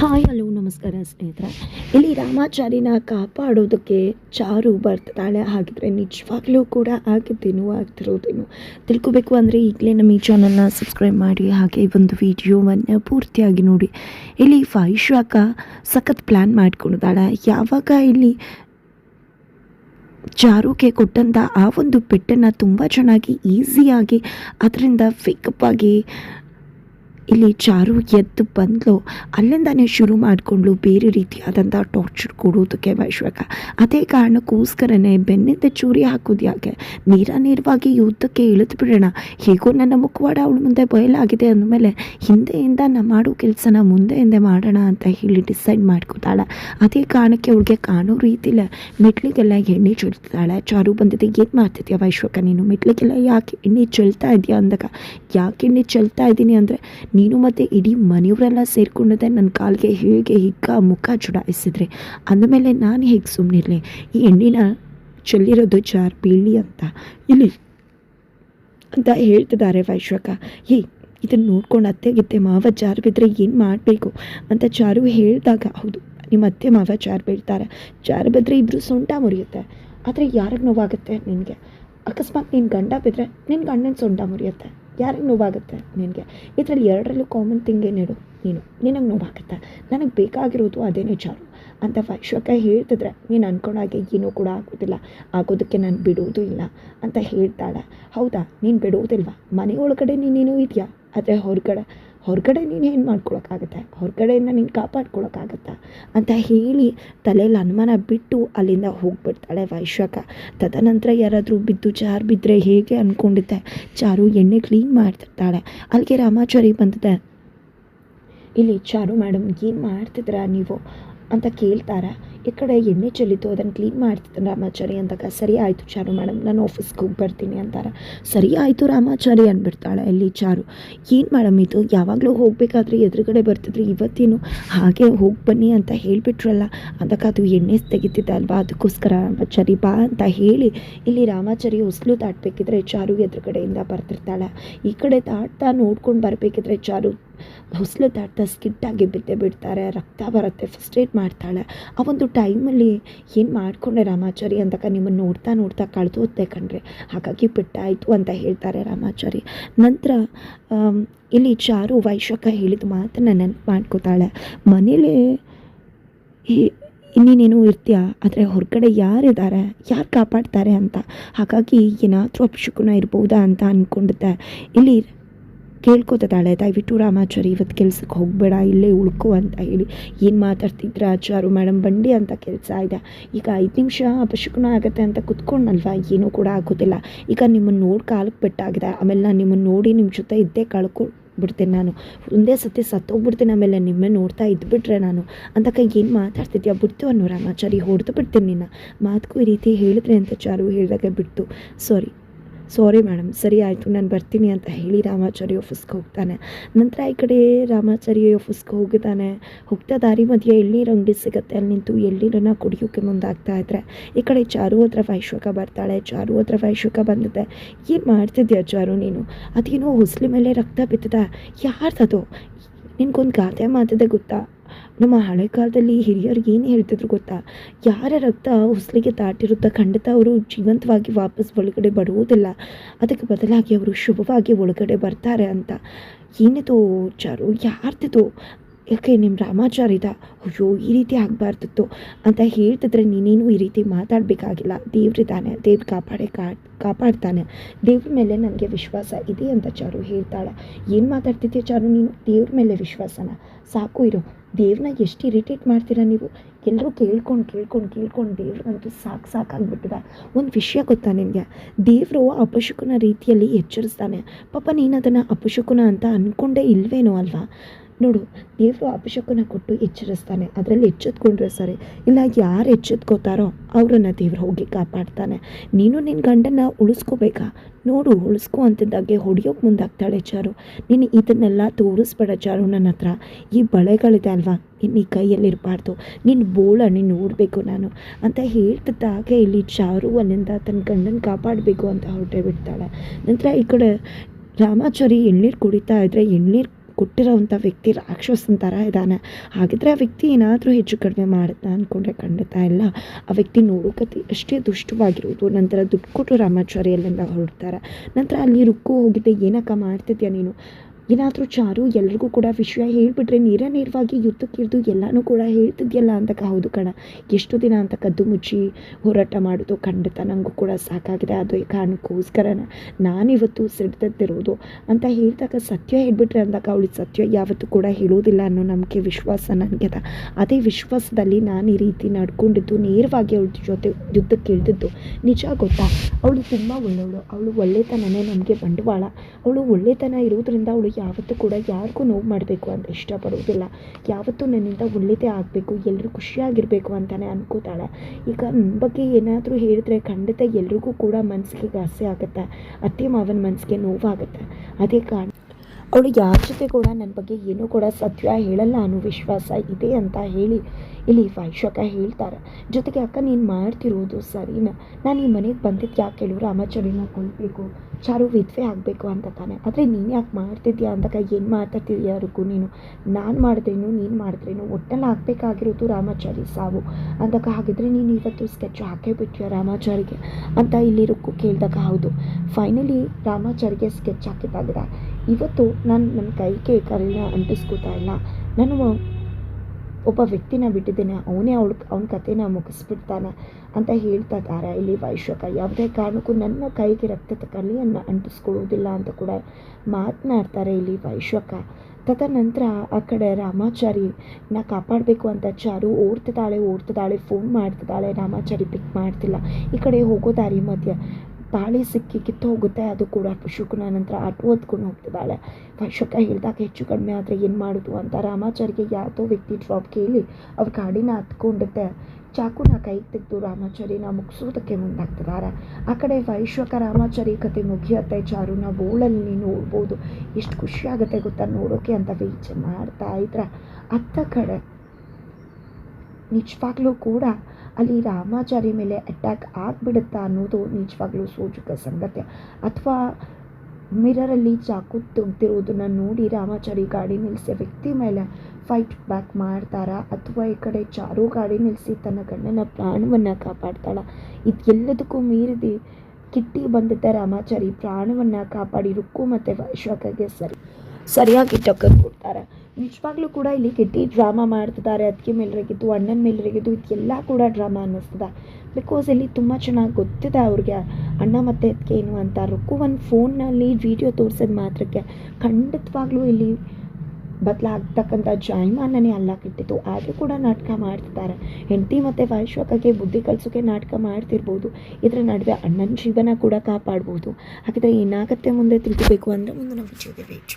Hi, hello, ನಮಸ್ಕಾರ ಸ್ನೇಹಿತರೆ. ಇಲ್ಲಿ ರಾಮಾಚಾರಿನ ಕಾಪಾಡೋದಕ್ಕೆ ಚಾರು ಬರ್ತಾಳೆ. ಹಾಗಿದ್ರೆ ನಿಜವಾಗ್ಲೂ ಕೂಡ ಆಗಿದ್ದೇನು ಆಗ್ತಿರೋದೇನು ತಿಳ್ಕೊಬೇಕು ಅಂದರೆ ಈಗಲೇ ನಮ್ಮ ಈ ಚಾನಲ್ನ ಸಬ್ಸ್ಕ್ರೈಬ್ ಮಾಡಿ, ಹಾಗೆ ಒಂದು ವಿಡಿಯೋವನ್ನು ಪೂರ್ತಿಯಾಗಿ ನೋಡಿ. ಇಲ್ಲಿ ಫೈಶಾಕ ಸಖತ್ ಪ್ಲ್ಯಾನ್ ಮಾಡ್ಕೊಂಡಿದ್ದಾಳೆ. ಯಾವಾಗ ಇಲ್ಲಿ ಚಾರುಗೆ ಕೊಟ್ಟಂಥ ಆ ಒಂದು ಪೆಟ್ಟನ್ನು ತುಂಬ ಚೆನ್ನಾಗಿ ಈಸಿಯಾಗಿ ಅದರಿಂದ ಫೇಕಪ್ ಆಗಿ ಇಲ್ಲಿ ಚಾರು ಎದ್ದು ಬಂದ್ಲು. ಅಲ್ಲಿಂದಾನೇ ಶುರು ಮಾಡಿಕೊಂಡ್ಲು ಬೇರೆ ರೀತಿಯಾದಂಥ ಟಾರ್ಚರ್ ಕೊಡೋದಕ್ಕೆ ವೈಶ್ವಕ. ಅದೇ ಕಾರಣಕ್ಕೋಸ್ಕರನೇ ಬೆನ್ನಿಂದ ಚೂರಿ ಹಾಕೋದು ಯಾಕೆ? ನೇರ ನೇರವಾಗಿ ಯುದ್ಧಕ್ಕೆ ಇಳಿದು ಬಿಡೋಣ. ಹೇಗೋ ನನ್ನ ಮುಖವಾಡ ಅವಳ ಮುಂದೆ ಬಯಲಾಗಿದೆ ಅಂದಮೇಲೆ ಹಿಂದೆಯಿಂದ ನಾ ಮಾಡೋ ಕೆಲಸನ ಮುಂದೆಯಿಂದ ಮಾಡೋಣ ಅಂತ ಹೇಳಿ ಡಿಸೈಡ್ ಮಾಡ್ಕೋತಾಳೆ. ಅದೇ ಕಾರಣಕ್ಕೆ ಅವಳಿಗೆ ಕಾಣೋ ರೀತಿಲೇ ಮೆಟ್ಲಿಗೆಲ್ಲ ಎಣ್ಣೆ ಚೆಲ್ತಾಳೆ. ಚಾರು ಬಂದಿದೆ, ಏನು ಮಾಡ್ತಿದ್ಯಾ ವೈಶ್ವಕ ನೀನು? ಮೆಟ್ಲಿಗೆಲ್ಲ ಯಾಕೆ ಎಣ್ಣೆ ಚೆಲ್ತಾ ಇದೆಯಾ? ಅಂದಾಗ, ಯಾಕೆ ಎಣ್ಣೆ ಚೆಲ್ತಾ ಇದ್ದೀನಿ ಅಂದರೆ ನೀನು ಮತ್ತು ಇಡೀ ಮನೆಯವರೆಲ್ಲ ಸೇರಿಕೊಂಡಿದ್ದೆ ನನ್ನ ಕಾಲಿಗೆ ಹೇಗೆ ಹಿಗ್ಗ ಮುಖ ಚುಡಾಯಿಸಿದ್ರೆ ಅಂದಮೇಲೆ ನಾನು ಹೇಗೆ ಸುಮ್ಮನಿರಲಿ ಈ ಹೆಣ್ಣಿನ ಚೆಲ್ಲಿರೋದು ಚಾರ್ ಪೀಳಿ ಅಂತ. ಇಲ್ಲಿ ಅಂತ ಹೇಳ್ತಿದ್ದಾರೆ ವೈಶ್ವಕ. ಹೇ ಇದನ್ನು ನೋಡ್ಕೊಂಡು ಅತ್ತೆಗಿತ್ತೆ ಮಾವ ಜಾರು ಬಿದ್ದರೆ ಏನು ಮಾಡಬೇಕು? ಅಂತ ಚಾರು ಹೇಳಿದಾಗ, ಹೌದು ನಿಮ್ಮ ಅತ್ತೆ ಮಾವ ಜಾರು ಬೀಳ್ತಾರೆ. ಜಾರು ಬಿದ್ದರೆ ಇಬ್ಬರು ಸೊಂಟ ಮುರಿಯುತ್ತೆ. ಆದರೆ ಯಾರಿಗೆ ನೋವಾಗುತ್ತೆ ನಿನಗೆ? ಅಕಸ್ಮಾತ್ ನಿನ್ನ ಗಂಡ ಬಿದ್ದರೆ ನಿನ್ನ ಗಂಡನ ಸೊಂಟ ಮುರಿಯುತ್ತೆ. ಯಾರಿಗೆ ನೋವಾಗುತ್ತೆ? ನಿನಗೆ. ಇದರಲ್ಲಿ ಎರಡರಲ್ಲೂ ಕಾಮನ್ ಥಿಂಗ್ ಏನಿಡು ನೀನು. ನಿನಗೆ ನೋವಾಗುತ್ತೆ? ನನಗೆ ಬೇಕಾಗಿರೋದು ಅದೇನೇ ಚಾರು ಅಂತ ವೈಶ್ವಕ ಹೇಳ್ತಿದ್ರೆ, ನೀನು ಅನ್ಕೊಂಡಾಗೆ ಏನೂ ಕೂಡ ಆಗೋದಿಲ್ಲ. ಆಗೋದಕ್ಕೆ ನಾನು ಬಿಡುವುದೂ ಇಲ್ಲ ಅಂತ ಹೇಳ್ತಾಳೆ. ಹೌದಾ? ನೀನು ಬಿಡುವುದಿಲ್ವಾ ಮನೆ ಒಳಗಡೆ ನೀನೇನೂ ಇದೆಯಾ? ಆದರೆ ಹೊರಗಡೆ ಹೊರಗಡೆ ನೀನು ಏನು ಮಾಡ್ಕೊಳಕ್ಕಾಗತ್ತೆ? ಹೊರಗಡೆಯಿಂದ ನೀನು ಕಾಪಾಡ್ಕೊಳಕ್ಕಾಗತ್ತಾ? ಅಂತ ಹೇಳಿ ತಲೆಯಲ್ಲಿ ಅನುಮಾನ ಬಿಟ್ಟು ಅಲ್ಲಿಂದ ಹೋಗ್ಬಿಡ್ತಾಳೆ ವೈಶಾಖ. ತದನಂತರ ಯಾರಾದರೂ ಬಿದ್ದು ಚಾರು ಬಿದ್ದರೆ ಹೇಗೆ ಅಂದ್ಕೊಂಡಿದ್ದೆ ಚಾರು ಎಣ್ಣೆ ಕ್ಲೀನ್ ಮಾಡ್ತಿರ್ತಾಳೆ. ಅಲ್ಲಿಗೆ ರಾಮಾಚಾರಿ ಬಂದಿದೆ. ಇಲ್ಲಿ ಚಾರು ಮೇಡಮ್ ಏನು ಮಾಡ್ತಿದ್ದೀರಾ ನೀವು? ಅಂತ ಕೇಳ್ತಾರೆ? ಈ ಕಡೆ ಎಣ್ಣೆ ಚೆಲ್ಲಿತು, ಅದನ್ನು ಕ್ಲೀನ್ ಮಾಡ್ತಿದ್ದಾನೆ ರಾಮಾಚಾರಿ ಅಂದಾಗ, ಸರಿ ಆಯಿತು ಚಾರು ಮೇಡಮ್ ನಾನು ಆಫೀಸ್ಗೆ ಹೋಗಿ ಬರ್ತೀನಿ ಅಂತಾರೆ. ಸರಿ ಆಯಿತು ರಾಮಾಚಾರಿ ಅಂದ್ಬಿಡ್ತಾಳೆ ಇಲ್ಲಿ ಚಾರು. ಏನು ಮೇಡಮ್ ಇದು? ಯಾವಾಗಲೂ ಹೋಗಬೇಕಾದ್ರೆ ಎದುರುಗಡೆ ಬರ್ತಿದ್ರು, ಇವತ್ತೇನು ಹಾಗೆ ಹೋಗಿ ಬನ್ನಿ ಅಂತ ಹೇಳಿಬಿಟ್ರಲ್ಲ, ಅದಕ್ಕೆ ಅದು ಎಣ್ಣೆ ತೆಗಿತಿದ್ದೆ ಅಲ್ವಾ, ಅದಕ್ಕೋಸ್ಕರ ರಾಮಾಚಾರಿ ಬಾ ಅಂತ ಹೇಳಿ ಇಲ್ಲಿ ರಾಮಾಚಾರಿ ಹೊಸಲು ದಾಟಬೇಕಿದ್ರೆ ಚಾರು ಎದುರುಗಡೆಯಿಂದ ಬರ್ತಿರ್ತಾಳೆ. ಈ ಕಡೆ ದಾಟ್ತಾ ನೋಡ್ಕೊಂಡು ಬರಬೇಕಿದ್ರೆ ಚಾರು ಹೊಸ್ಲು ಸ್ಕಿಟ್ಟಾಗಿ ಬಿದ್ದೆ ಬಿಡ್ತಾರೆ, ರಕ್ತ ಬರುತ್ತೆ ಫಸ್ಟ್ ಏಡ್ ಮಾಡ್ತಾಳೆ. ಆ ಒಂದು ಟೈಮಲ್ಲಿ ಏನು ಮಾಡಿಕೊಂಡೆ ರಾಮಾಚಾರಿ ಅಂತಕ ನಿಮ್ಮನ್ನು ನೋಡ್ತಾ ನೋಡ್ತಾ ಕಳೆದು ಓದ್ತೆ ಕಣ್ರಿ. ಹಾಗಾಗಿ ಬಿಟ್ಟಾಯಿತು ಅಂತ ಹೇಳ್ತಾರೆ ರಾಮಾಚಾರಿ. ನಂತರ ಇಲ್ಲಿ ಚಾರು ವೈಶಕ ಹೇಳಿದ ಮಾತನ್ನು ನೆನಪು ಮಾಡ್ಕೋತಾಳೆ. ಮನೇಲಿ ಈ ನೀನೇನು ಇರ್ತೀಯ? ಆದರೆ ಹೊರಗಡೆ ಯಾರಿದ್ದಾರೆ? ಯಾರು ಕಾಪಾಡ್ತಾರೆ ಅಂತ? ಹಾಗಾಗಿ ಏನಾದರೂ ಅಪಶಕುನ ಇರ್ಬೋದಾ ಅಂತ ಅಂದ್ಕೊಂಡಿದ್ದೆ ಇಲ್ಲಿ ಕೇಳ್ಕೊತಿದ್ದಾಳೆ. ದಯವಿಟ್ಟು ರಾಮಾಚಾರಿ, ಇವತ್ತು ಕೆಲ್ಸಕ್ಕೆ ಹೋಗಬೇಡ. ಇಲ್ಲೇ ಉಳ್ಕೊ ಅಂತ ಹೇಳಿ. ಏನು ಮಾತಾಡ್ತಿದ್ರ ಚಾರು ಮೇಡಮ್ ಬಂಡಿ ಅಂತ ಕೆಲಸ ಇದೆ. ಈಗ ಐದು ನಿಮಿಷ ಅಪಶಕುನ ಆಗುತ್ತೆ ಅಂತ ಕುತ್ಕೊಂಡಲ್ವಾ? ಏನೂ ಕೂಡ ಆಗೋದಿಲ್ಲ. ಈಗ ನಿಮ್ಮನ್ನು ನೋಡಿ ಕಾಲಕ್ಕೆ ಬೆಟ್ಟಾಗಿದೆ ಆಮೇಲೆ ನಾನು ನಿಮ್ಮನ್ನು ನೋಡಿ ನಿಮ್ಮ ಜೊತೆ ಇದ್ದೇ ಕಳ್ಕೊ ಬಿಡ್ತೀನಿ ನಾನು. ಒಂದೇ ಸತಿ ಸತ್ತೋಗ್ಬಿಡ್ತೀನಿ. ಆಮೇಲೆ ನಿಮ್ಮೇ ನೋಡ್ತಾ ಇದ್ಬಿಟ್ರೆ ನಾನು. ಅಂತಕ ಏನು ಮಾತಾಡ್ತಿದ್ಯಾ? ಬಿಡ್ತು ಅನ್ನೋ ರಾಮಾಚಾರಿ, ಹೊಡೆದು ಬಿಡ್ತೀನಿ ನಿನ್ನ. ಮಾತುಗೂ ಈ ರೀತಿ ಹೇಳಿದ್ರೆ ಅಂತ ಚಾರು ಹೇಳಿದಾಗ ಬಿಡ್ತು. ಸಾರಿ ಸಾರಿ ಮೇಡಮ್ ಸರಿ, ಆಯಿತು. ನಾನು ಬರ್ತೀನಿ ಅಂತ ಹೇಳಿ ರಾಮಾಚಾರಿ ಆಫೀಸ್ಗೆ ಹೋಗ್ತಾನೆ. ನಂತರ ಈ ಕಡೆ ರಾಮಾಚಾರಿ ಆಫೀಸ್ಗೆ ಹೋಗ್ತಾನೆ. ಹೋಗ್ತಾ ದಾರಿ ಮಧ್ಯೆ ಎಳ್ನೀರು ಅಂಗಡಿ ಸಿಗುತ್ತೆ. ಅಲ್ಲಿ ನಿಂತು ಎಳ್ನೀರನ್ನು ಕುಡಿಯೋಕ್ಕೆ ಮುಂದಾಗ್ತಾ ಇದ್ರೆ ಈ ಕಡೆ ಚಾರು ಹತ್ರ ವೈಶ್ವಕ ಬರ್ತಾಳೆ. ಚಾರು ಹತ್ರ ವೈಶ್ವಕ ಬಂದಿದೆ. ಏನು ಮಾಡ್ತಿದ್ಯಾ ಚಾರು ನೀನು? ಅದೇನೋ ಹೊಸಲಿ ಮೇಲೆ ರಕ್ತ ಬಿತ್ತದ ಯಾರ್ದದು? ನಿನ್ಗೊಂದು ಗಾದೆ ಮಾತಿದೆ ಗೊತ್ತಾ? ನಮ್ಮ ಹಳೆ ಕಾಲದಲ್ಲಿ ಹಿರಿಯರು ಏನು ಹೇಳ್ತಿದ್ರು ಗೊತ್ತಾ? ಯಾರ ರಕ್ತ ಉಸಲಿಗೆ ದಾಟಿರುತ್ತಾ ಖಂಡಿತ ಅವರು ಜೀವಂತವಾಗಿ ವಾಪಸ್ ಒಳಗಡೆ ಬರುವುದಿಲ್ಲ. ಅದಕ್ಕೆ ಬದಲಾಗಿ ಅವರು ಶುಭವಾಗಿ ಒಳಗಡೆ ಬರ್ತಾರೆ ಅಂತ. ಏನಿದು, ಚಾರು, ಯಾರ್ದಿದು? ಯಾಕೆ ನಿಮ್ಮ ರಾಮಾಚಾರಿದ ಅಯ್ಯೋ, ಈ ರೀತಿ ಆಗಬಾರ್ದಿತ್ತು ಅಂತ ಹೇಳ್ತಿದ್ರೆ ನೀನೇನು ಈ ರೀತಿ ಮಾತಾಡಬೇಕಾಗಿಲ್ಲ. ದೇವ್ರಿದ್ದಾನೆ ದೇವ್ರು ಕಾಪಾಡೆ ಕಾಪಾಡ್ತಾನೆ. ದೇವ್ರ ಮೇಲೆ ನನಗೆ ವಿಶ್ವಾಸ ಇದೆ ಅಂತ ಚಾರು ಹೇಳ್ತಾಳೆ. ಏನು ಮಾತಾಡ್ತಿದ್ಯಾ ಚಾರು ನೀನು? ದೇವ್ರ ಮೇಲೆ ವಿಶ್ವಾಸನ? ಸಾಕು ಇರು. ದೇವ್ರನ್ನ ಎಷ್ಟು ಇರಿಟೇಟ್ ಮಾಡ್ತೀರ ನೀವು? ಎಲ್ಲರೂ ಕೇಳ್ಕೊಂಡು ಕೇಳ್ಕೊಂಡು ಕೇಳ್ಕೊಂಡು ದೇವ್ರಿಗಂತೂ ಸಾಕು ಸಾಕಾಗ್ಬಿಟ್ಟಿದೆ ಒಂದು ವಿಷಯ ಗೊತ್ತಾ ನಿನಗೆ ದೇವರು ಅಪಶುಕನ ರೀತಿಯಲ್ಲಿ ಎಚ್ಚರಿಸ್ತಾನೆ. ಪಾಪ ನೀನು ಅದನ್ನು ಅಪಶುಕನ ಅಂತ ಅಂದ್ಕೊಂಡೇ ಇಲ್ವೇನೋ ಅಲ್ವಾ? ನೋಡು, ದೇವರು ಅಭಿಷೇಕನ ಕೊಟ್ಟು ಎಚ್ಚರಿಸ್ತಾನೆ, ಅದರಲ್ಲಿ ಎಚ್ಚೆತ್ಕೊಂಡ್ರೆ ಸರಿ. ಇಲ್ಲ, ಯಾರು ಎಚ್ಚೆತ್ಕೋತಾರೋ ಅವರನ್ನು ದೇವರು ಹೋಗಿ ಕಾಪಾಡ್ತಾನೆ. ನೀನು ನಿನ್ನ ಗಂಡನ ಉಳಿಸ್ಕೋಬೇಕಾ? ನೋಡು, ಉಳಿಸ್ಕೊ ಅಂತಿದ್ದಾಗೆ ಹೊಡಿಯೋಕೆ ಮುಂದಾಗ್ತಾಳೆ ಚಾರು. ನೀನು ಇದನ್ನೆಲ್ಲ ತೋರಿಸ್ಬೇಡ ಚಾರು ನನ್ನ ಹತ್ರ. ಈ ಬಳೆಗಳಿದೆ ಅಲ್ವಾ? ಇನ್ನು ಈ ಕೈಯಲ್ಲಿರಬಾರ್ದು. ನಿನ್ನ ಬೋಳ, ನೀನು ನೋಡಬೇಕು ನಾನು. ಅಂತ ಹೇಳ್ತಿದ್ದಾಗೆ ಇಲ್ಲಿ ಚಾರು ಅಲ್ಲಿಂದ ತನ್ನ ಗಂಡನ ಕಾಪಾಡಬೇಕು ಅಂತ ಹೊರಟೇ ಬಿಡ್ತಾಳೆ. ನಂತರ ಈ ಕಡೆ ರಾಮಾಚಾರಿ ಎಳ್ನೀರು ಕುಡಿತಾ ಇದ್ದರೆ ಎಳ್ನೀರು ಕೊಟ್ಟಿರೋವಂಥ ವ್ಯಕ್ತಿ ರಾಕ್ಷಸನ ಥರ ಇದ್ದಾನೆ. ಹಾಗಿದ್ರೆ ಆ ವ್ಯಕ್ತಿ ಏನಾದರೂ ಹೆಚ್ಚು ಕಡಿಮೆ ಮಾಡುತ್ತಾ ಅಂದ್ಕೊಂಡ್ರೆ ಖಂಡಿತ ಇಲ್ಲ. ಆ ವ್ಯಕ್ತಿ ನೋಡೋಕತಿ ಅಷ್ಟೇ ದುಷ್ಟವಾಗಿರೋದು. ನಂತರ ದುಡ್ಡು ಕೊಟ್ಟು ರಾಮಾಚಾರಿ ಹೊರಡ್ತಾರೆ. ನಂತರ ಅಲ್ಲಿ ರುಕ್ಕು ಹೋಗಿದ್ದೆ, ಏನಕ್ಕ ಮಾಡ್ತಿದ್ಯಾ ನೀನು? ಏನಾದರೂ ಚಾರು, ಎಲ್ರಿಗೂ ಕೂಡ ವಿಷಯ ಹೇಳಿಬಿಟ್ರೆ ನೇರ ನೇರವಾಗಿ ಯುದ್ಧಕ್ಕಿರ್ದು ಎಲ್ಲನೂ ಕೂಡ ಹೇಳ್ತಿದ್ಯಲ್ಲ ಅಂತ ಹೌದು ಕಣ. ಎಷ್ಟು ದಿನ ಅಂತ ಕದ್ದು ಮುಚ್ಚಿ ಹೋರಾಟ ಮಾಡೋದು ಖಂಡಿತ ನನಗೂ ಕೂಡ ಸಾಕಾಗಿದೆ. ಅದು ಕಾರಣಕ್ಕೋಸ್ಕರ ನಾನಿವತ್ತು ಸಿಡ್ದತ್ತಿರೋದು ಅಂತ ಹೇಳಿದಾಗ ಸತ್ಯ ಹೇಳ್ಬಿಟ್ರೆ ಅಂದಾಗ ಅವಳಿಗೆ ಸತ್ಯ ಯಾವತ್ತೂ ಕೂಡ ಹೇಳೋದಿಲ್ಲ ಅನ್ನೋ ನಂಬಿಕೆ ವಿಶ್ವಾಸ ನನಗೆ ಅದ ಅದೇ ವಿಶ್ವಾಸದಲ್ಲಿ ನಾನು ಈ ರೀತಿ ನಡ್ಕೊಂಡಿದ್ದು, ನೇರವಾಗಿ ಅವಳ ಜೊತೆ ಯುದ್ಧಕ್ಕೆ ಇಳಿದಿದ್ದು, ನಿಜ ಗೊತ್ತಾ? ಅವಳು ತುಂಬ ಒಳ್ಳೆಯವಳು ಅವಳು ಒಳ್ಳೆತನನೇ ನಮಗೆ ಬಂಡವಾಳ. ಅವಳು ಒಳ್ಳೆತನ ಇರೋದ್ರಿಂದ ಅವಳು ಯಾವತ್ತೂ ಕೂಡ ಯಾರಿಗೂ ನೋವು ಮಾಡಬೇಕು ಅಂತ ಇಷ್ಟಪಡೋದಿಲ್ಲ ಯಾವತ್ತೂ ನನ್ನಿಂದ ಒಳ್ಳೆಯದೇ ಆಗಬೇಕು ಎಲ್ಲರೂ ಖುಷಿಯಾಗಿರಬೇಕು ಅಂತಲೇ ಅನ್ಕೋತಾಳೆ. ಈಗ ನನ್ನ ಬಗ್ಗೆ ಏನಾದರೂ ಹೇಳಿದ್ರೆ ಖಂಡಿತ ಎಲ್ರಿಗೂ ಕೂಡ ಮನಸ್ಸಿಗೆ ಗಾಸೆ ಆಗುತ್ತೆ. ಅತ್ತೆ ಮಾವನ ಮನಸ್ಸಿಗೆ ನೋವಾಗುತ್ತೆ. ಅದೇ ಕಾರಣ ಅವಳು ಯಾರ ಜೊತೆ ಕೂಡ ನನ್ನ ಬಗ್ಗೆ ಏನೂ ಕೂಡ ಸತ್ಯ ಹೇಳಲ್ಲ ಅನ್ನೋ ವಿಶ್ವಾಸ ಇದೆ ಅಂತ ಹೇಳಿ ಇಲ್ಲಿ ವೈಶಾಖ ಹೇಳ್ತಾರೆ. ಜೊತೆಗೆ ಅಕ್ಕ ನೀನು ಮಾಡ್ತಿರೋದು ಸರಿನಾ? ನಾನು ಈ ಮನೆಗೆ ಬಂದಿದ್ದು ಯಾಕೆ ಹೇಳು? ರಾಮಾಚಾರ್ಯನ ಕೊಲ್ಲಬೇಕು ಚಾರು ವಿಧವೆ ಆಗಬೇಕು ಅಂತ ತಾನೆ. ಆದರೆ ನೀನು ಯಾಕೆ ಮಾಡ್ತಿದ್ಯಾ ಅಂದಾಗ ಏನು ಮಾತಾಡ್ತಿದ್ಯಾ ಯಾರಿಗೂ ನೀನು? ನಾನು ಮಾಡಿದ್ರೇನು, ನೀನು ಮಾಡಿದ್ರೇನು ಒಟ್ಟಲ್ಲಿ ಆಗಬೇಕಾಗಿರೋದು ರಾಮಾಚಾರಿ ಸಾವು. ಅಂದಾಗ ಹಾಗಿದ್ರೆ ನೀನು ಇವತ್ತು ಸ್ಕೆಚ್ ಹಾಕೇ ಬಿಟ್ಟಿಯ ರಾಮಾಚಾರಿಗೆ? ಅಂತ ಇಲ್ಲಿ ರುಕ್ಕು ಕೇಳಿದಾಗ ಹೌದು. ಫೈನಲಿ ರಾಮಾಚಾರಿಗೆ ಸ್ಕೆಚ್ ಹಾಕಿದ್ದಾಗಿದೆ ಇವತ್ತು ನಾನು ನನ್ನ ಕೈಗೆ ಕರೆಯ ಅಂಟಿಸ್ಕೋತಾ ಇಲ್ಲ. ನಾನು ಒಬ್ಬ ವ್ಯಕ್ತಿನ ಬಿಟ್ಟಿದ್ದೇನೆ. ಅವನೇ ಅವಳು, ಅವನ ಕಥೆನ ಮುಗಿಸ್ಬಿಡ್ತಾನೆ ಅಂತ ಹೇಳ್ತಾ ಇದ್ದಾರೆ. ಇಲ್ಲಿ ವೈಶ್ವಕ ಯಾವುದೇ ಕಾರಣಕ್ಕೂ ನನ್ನ ಕೈಗೆ ರಕ್ತದ ಕಲಿಯನ್ನು ಅಂಟಿಸ್ಕೊಳ್ಳೋದಿಲ್ಲ ಅಂತ ಕೂಡ ಮಾತನಾಡ್ತಾರೆ ಇಲ್ಲಿ ವೈಶ್ವಕ ತದನಂತರ ಆ ಕಡೆ ರಾಮಾಚಾರಿನ ಕಾಪಾಡಬೇಕು ಅಂತ ಚಾರು ಓಡ್ತಿದ್ದಾಳೆ ಓಡ್ತಿದ್ದಾಳೆ, ಫೋನ್ ಮಾಡ್ತಿದ್ದಾಳೆ. ರಾಮಾಚಾರಿ ಪಿಕ್ ಮಾಡ್ತಿಲ್ಲ. ಈ ಕಡೆ ಹೋಗೋ ದಾರಿ ಮಧ್ಯೆ ತಾಳಿ ಸಿಕ್ಕಿ ಕಿತ್ತು ಹೋಗುತ್ತೆ ಅದು ಕೂಡ ಶುಕನ ನಂತರ ಆಟೋ ಹೊತ್ಕೊಂಡು ಹೋಗ್ತಿದ್ದಾಳೆ. ಅಶೋಕ ಹೇಳಿದಾಗ ಹೆಚ್ಚು ಕಡಿಮೆ ಆದರೆ ಏನು ಮಾಡೋದು ಅಂತ ರಾಮಾಚಾರಿಗೆ ಯಾವುದೋ ವ್ಯಕ್ತಿ ಡ್ರಾಪ್ ಕೇಳಿ, ಅವ್ರ ಗಾಡಿನ ಹತ್ಕೊಂಡಿದ್ದೆ ಚಾಕುನ ಕೈ ತೆಗೆದು ರಾಮಾಚಾರಿನ ಮುಗಿಸೋದಕ್ಕೆ ಮುಂದಾಗ್ತಿದ್ದಾರೆ. ಆ ಕಡೆ ವೈಶ್ವಕ ರಾಮಾಚಾರಿ ಕತೆ ಮುಗಿಯತ್ತೆ, ಚಾರುನ ಬೋಳಲ್ಲಿ ನೋಡ್ಬೋದು ಎಷ್ಟು ಖುಷಿ ಆಗುತ್ತೆ ಗೊತ್ತಾ ನೋಡೋಕೆ ಅಂತ ವೇಚೆ ಮಾಡ್ತಾ ಇದ್ರೆ. ಅತ್ತ ಕಡೆ ನಿಜವಾಗ್ಲೂ ಕೂಡ ಅಲ್ಲಿ ರಾಮಾಚಾರಿ ಮೇಲೆ ಅಟ್ಯಾಕ್ ಆಗಿಬಿಡುತ್ತಾ ಅನ್ನೋದು ನಿಜವಾಗ್ಲೂ ಸೂಚಕ ಸಂಗತಿ. ಅಥವಾ ಮಿರರಲ್ಲಿ ಚಾಕು ತೆಗ್ದಿರೋದನ್ನ ನೋಡಿ ರಾಮಾಚಾರಿ ಗಾಡಿ ನಿಲ್ಲಿಸಿ ವ್ಯಕ್ತಿ ಮೇಲೆ ಫೈಟ್ ಬ್ಯಾಕ್ ಮಾಡ್ತಾರಾ? ಅಥವಾ ಈ ಕಡೆ ಚಾರು ಗಾಡಿ ನಿಲ್ಲಿಸಿ ತನ್ನ ಗಂಡನ ಪ್ರಾಣವನ್ನು ಕಾಪಾಡ್ತಾಳ? ಇದೆಲ್ಲದಕ್ಕೂ ಮೀರಿದಿ. ಕಿಟ್ಟಿ ಬಂದಿದ್ದ ರಾಮಾಚಾರಿ ಪ್ರಾಣವನ್ನು ಕಾಪಾಡಿ ರುಕ್ಕು ಮತ್ತು ವೈಶ್ವಕಗೆ ಸರಿ, ಸರಿಯಾಗಿ ಟಕ್ಕರ್ ಕೊಡ್ತಾರೆ? ನಿಜವಾಗ್ಲೂ ಕೂಡ ಇಲ್ಲಿ ಕಿಟ್ಟಿ ಡ್ರಾಮಾ ಮಾಡ್ತಿದ್ದಾರೆ. ಅದಕ್ಕೆ ಮೇಲ್ರಾಗಿದ್ದು, ಅಣ್ಣನ ಮೇಲ್ರಾಗಿದ್ದು ಇದೆಲ್ಲ ಕೂಡ ಡ್ರಾಮಾ ಅನ್ನಿಸ್ತದೆ. ಬಿಕಾಸ್ ಇಲ್ಲಿ ತುಂಬ ಚೆನ್ನಾಗಿ ಗೊತ್ತಿದೆ ಅವ್ರಿಗೆ ಅಣ್ಣ ಮತ್ತು ಅದಕ್ಕೆ ಏನು ಅಂತ. ರುಕ್ಕು ಒಂದು ಫೋನ್ನಲ್ಲಿ ವಿಡಿಯೋ ತೋರಿಸಿದ ಮಾತ್ರಕ್ಕೆ ಖಂಡಿತವಾಗ್ಲೂ ಇಲ್ಲಿ ಬದಲಾಗ್ತಕ್ಕಂಥ ಜಾಯಮಾನನೇ ಅಲ್ಲ ಕೆಟ್ಟಿತ್ತು ಆದರೂ ಕೂಡ ನಾಟಕ ಮಾಡ್ತಿದ್ದಾರೆ. ಹೆಂಡತಿ ಮತ್ತು ವೈಶ್ವಕಗೆ ಬುದ್ಧಿ ಕಲಿಸೋಕೆ ನಾಟಕ ಮಾಡ್ತಿರ್ಬೋದು. ಇದರ ನಡುವೆ ಅಣ್ಣನ ಜೀವನ ಕೂಡ ಕಾಪಾಡ್ಬೋದು. ಹಾಗಿದ್ರೆ ಏನಾಗುತ್ತೆ ಮುಂದೆ ತಿಳ್ಕೋಬೇಕು ಅಂದರೆ ಮುಂದೆ ನಾವು ವೇಟ್